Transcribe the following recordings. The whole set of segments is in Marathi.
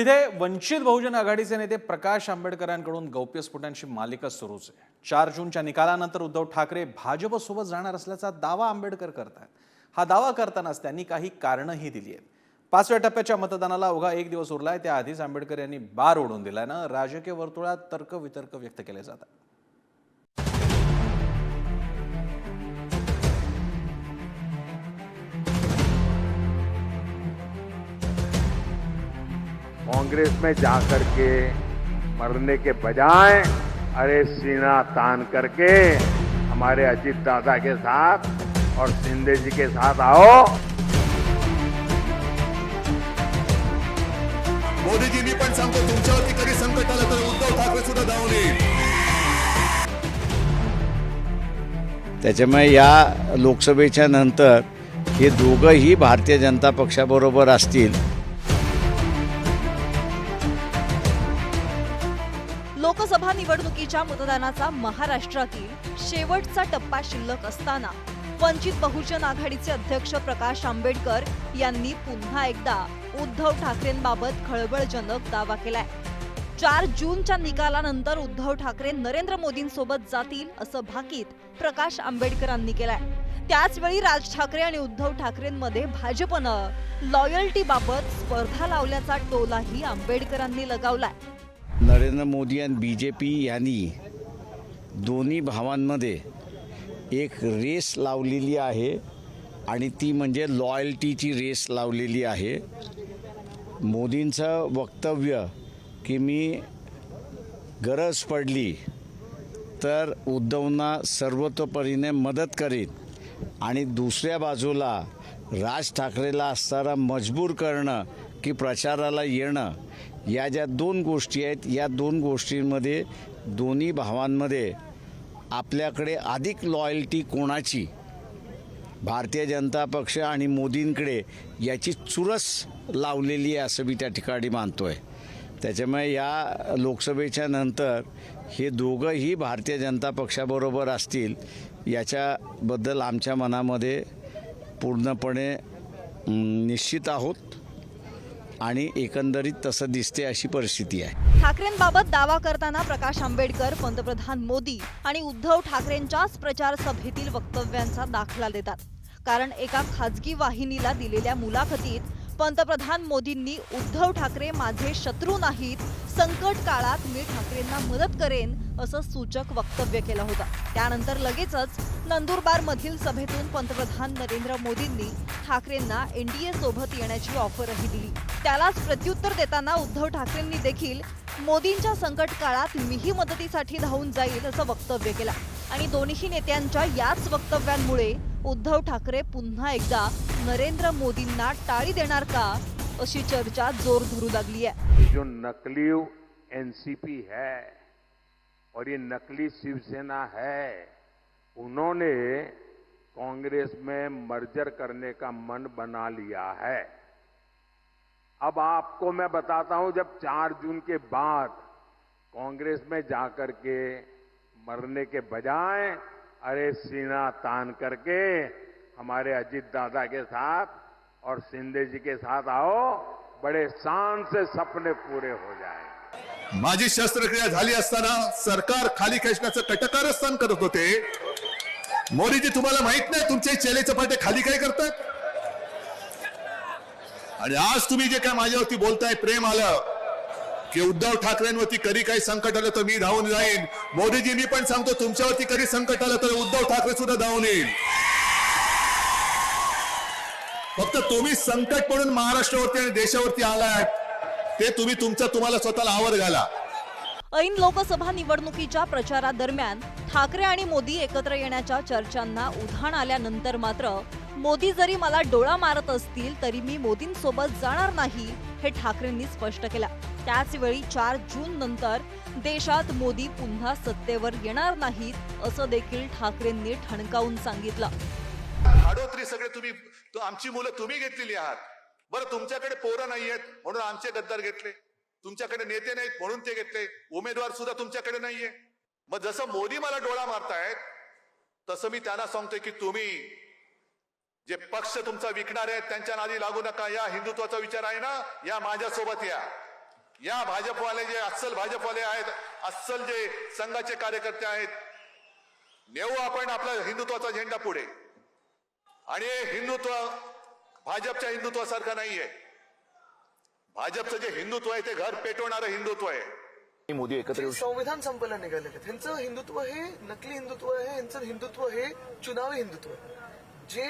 तिथे वंचित बहुजन आघाडीचे नेते प्रकाश आंबेडकरांकडून गौप्यस्फोटांची मालिका सुरूच आहे. चार जूनच्या निकालानंतर उद्धव ठाकरे भाजपसोबत जाणार असल्याचा दावा आंबेडकर करतात हा दावा करतानाच त्यांनी काही कारणंही दिली आहेत. पाचव्या टप्प्याच्या मतदानाला अवघा एक दिवस उरलाय त्याआधीच आंबेडकर यांनी बार ओढून दिल्यानं राजकीय वर्तुळात तर्क वितर्क व्यक्त केले जातात. कांग्रेस में जाकर के मरने के बजाय अरे सीना तान करके हमारे अजीत दादा के साथ और शिंदे जी के साथ आओ। मोदीजी मी पण सांगतो तुमच्यावरती कधी संकट आलं तर उद्धव ठाकरे सुद्धा धावून येईल. त्याच्यामुळे या लोकसभेच्या नंतर हे दोघंही भारतीय जनता पक्षाबरोबर असतील लोकसभा निवडणुकीच्या मतदानाचा महाराष्ट्रातील शेवटचा टप्पा शिल्लक असताना वंचित बहुजन आघाडीचे अध्यक्ष प्रकाश आंबेडकर यांनी पुन्हा एकदा उद्धव ठाकरेंबाबत खळबळजनक दावा केलाय. चार जूनच्या निकालानंतर उद्धव ठाकरे नरेंद्र मोदींसोबत जातील असं भाकीत प्रकाश आंबेडकरांनी केलाय. त्याचवेळी राज ठाकरे आणि उद्धव ठाकरेंमध्ये भाजपनं लॉयल्टीबाबत स्पर्धा लावल्याचा टोलाही आंबेडकरांनी लगावलाय. नरेंद्र मोदी आणि बी जे पी यांनी दोन्ही भावांमध्ये एक रेस लावलेली आहे आणि ती म्हणजे लॉयल्टीची रेस लावलेली आहे. मोदींचं वक्तव्य की मी गरज पडली तर उद्धवना सर्वतोपरीने मदत करीन आणि दुसऱ्या बाजूला राज ठाकरेला असणारा मजबूर करणं की प्रचाराला येणं या ज्या दोन गोष्टी आहेत या दोन गोष्टींमध्ये दोन्ही भावांमध्ये आपल्याकडे अधिक लॉयल्टी कोणाची? भारतीय जनता पक्ष आणि मोदींकडे याची चुरस लावलेली आहे असं मी त्या ठिकाणी मानतो आहे त्याच्यामुळे या लोकसभेच्या नंतर हे दोघंही भारतीय जनता पक्षाबरोबर असतील याच्याबद्दल आमच्या मनामध्ये पूर्णपणे निश्चित आहोत. आणि एकंदरीत तसं दिसते अशी परिस्थिती आहे. ठाकरेंबाबत दावा करताना प्रकाश आंबेडकर पंतप्रधान मोदी आणि उद्धव ठाकरेंच्याच प्रचार सभेतील वक्तव्यांचा दाखला देतात. कारण एका खाजगी वाहिनीला दिलेल्या मुलाखतीत पंतप्रधान मोदींनी उद्धव ठाकरे माझे शत्रू नाहीत संकट काळात मी ठाकरेंना मदत करेन असं सूचक वक्तव्य केलं होतं. त्यानंतर लगेचच नंदुरबार मधील सभेतून पंतप्रधान नरेंद्र मोदींनी ठाकरेंना एनडीए सोबत येण्याची ऑफरही दिली. त्यालाच प्रत्युत्तर देताना उद्धव ठाकरेंनी देखील मोदींच्या संकट काळात मीही मदतीसाठी धावून जाईल असं वक्तव्य केलं. आणि दोन्ही उद्धव ठाकरे पुन्हा एकदा नरेंद्र मोदींना टाळी देणार का अशी चर्चा ज़ोर धरू लागली आहे. जो नकली एनसीपी है और ये नकली शिवसेना है, उन्होंने कांग्रेस में मर्जर करने का मन बना लिया है। अब आपको मैं बताता हूँ, जब 4 जून के बाद कांग्रेस में जाकर के मरने के बजाय, अरे सीना तान करके हमारे अजीत दादा के साथ और शिंदे जी के साथ आओ, बड़े शान से सपने पूरे हो जाए। माझी शस्त्रक्रिया सरकार खाली खेचण्याचं कटकारस्थान करत होते. मोदीजी, तुम्हाला माहित नाही तुमचे चेले चपाटे खाली काय करतात? आणि आज तुम्ही जे काय माझ्यावरती बोलताय, प्रेम आलं. की उद्धव ठाकरेंवरती कधी काही संकट आलं तर मी धावून जाईन. मोदीजींनी पण सांगतो तुमच्यावरती कधी संकट आलं तर उद्धव ठाकरे सुद्धा धावून येईल. फक्त तुम्ही संकट पडून महाराष्ट्रावरती आणि देशावरती आलाय ते तुम्ही तुमचं तुम्हाला स्वतःला आवर घाला. ऐन लोकसभा निवडणुकीच्या प्रचारादरम्यान ठाकरे आणि मोदी एकत्र येण्याच्या चर्चांना उधाण आल्यानंतर मात्र मोदी जरी मला डोळा मारत असतील तरी मी मोदींसोबत जाणार नाही हे ठाकरेंनी स्पष्ट केलं. त्याचवेळी चार जून नंतर देशात मोदी पुन्हा सत्तेवर येणार नाहीत असं देखील ठाकरेंनी ठणकावून सांगितलं. हाडोत्री सगळे तुम्ही आमची मुलं तुम्ही घेतलेली आहात. बरं तुमच्याकडे पोरं नाहीयेत म्हणून आमचे गद्दार घेतले. तुमच्याकडे नेते नाहीत म्हणून ते घेतले. उमेदवार सुद्धा तुमच्याकडे नाहीये. मग जसं मोदी मला डोळा मारतायत तसं मी त्यांना सांगतोय की तुम्ही जे पक्ष तुमचा विकणार आहेत त्यांच्या नादी लागू नका. या हिंदुत्वाचा विचार आहे ना या माझ्यासोबत या. या भाजपवाले जे अस्सल भाजपवाले आहेत अस्सल जे संघाचे कार्यकर्ते आहेत नेऊ आपण आपला हिंदुत्वाचा झेंडा पुढे. आणि हिंदुत्व भाजपच्या हिंदुत्वासारखं नाहीये. भाजपचं जे हिंदुत्व आहे ते घर पेटवणारं हिंदुत्व आहे. मोदी एकत्र संविधान संपलं निघालेलं आहे. त्यांचं हिंदुत्व हे नकली हिंदुत्व आहे यांचं हिंदुत्व हे चुनावी हिंदुत्व आहे. जे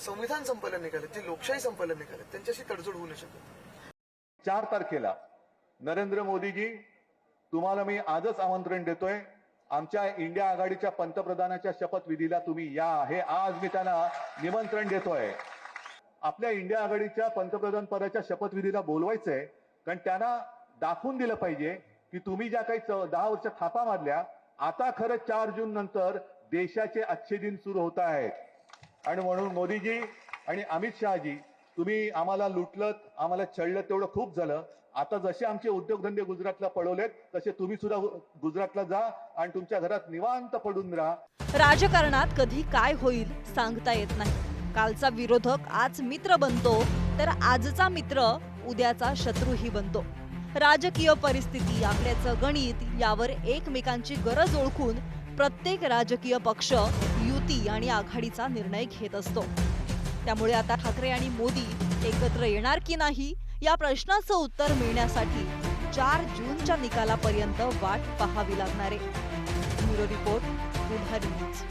संविधान संपायला निघाले जे लोकशाही संपायला निघाले त्यांच्याशी तडजोड होऊ नाही शकत. चार तारखेला नरेंद्र मोदीजी तुम्हाला मी आजच आमंत्रण देतोय. आमच्या इंडिया आघाडीच्या पंतप्रधानाच्या शपथविधीला तुम्ही या हे आज मी त्यांना निमंत्रण देतोय. आपल्या इंडिया आघाडीच्या पंतप्रधान पदाच्या शपथविधीला बोलवायचंय. कारण त्यांना दाखवून दिलं पाहिजे की तुम्ही ज्या काही दहा वर्ष थापा मारल्या आता खरं चार जून नंतर देशाचे अच्छे दिन सुरू होत आहेत. आणि म्हणून मोदीजी आणि अमित शहाजी तुम्ही आम्हाला लुटलं आम्हाला छळलं तेवढं खूप झालं. आता जसे आमचे उद्योगधंदे गुजरातला पळवलेत तसे तुम्ही सुद्धा गुजरातला जा आणि तुमच्या घरात निवांत पडून राहा. राजकारणात कधी काय होईल सांगता येत नाही. कालचा विरोधक आज मित्र बनतो तर आजचा मित्र उद्याचा शत्रूही बनतो. राजकीय परिस्थिती आपल्याचं गणित यावर एकमेकांची गरज ओळखून प्रत्येक राजकीय पक्ष युती आणि आघाडीचा निर्णय घेत असतो. त्यामुळे आता ठाकरे आणि मोदी एकत्र येणार की नाही या प्रश्नाचं उत्तर मिळण्यासाठी चार जूनच्या निकालापर्यंत वाट पाहावी लागणार आहे. Bureau report news.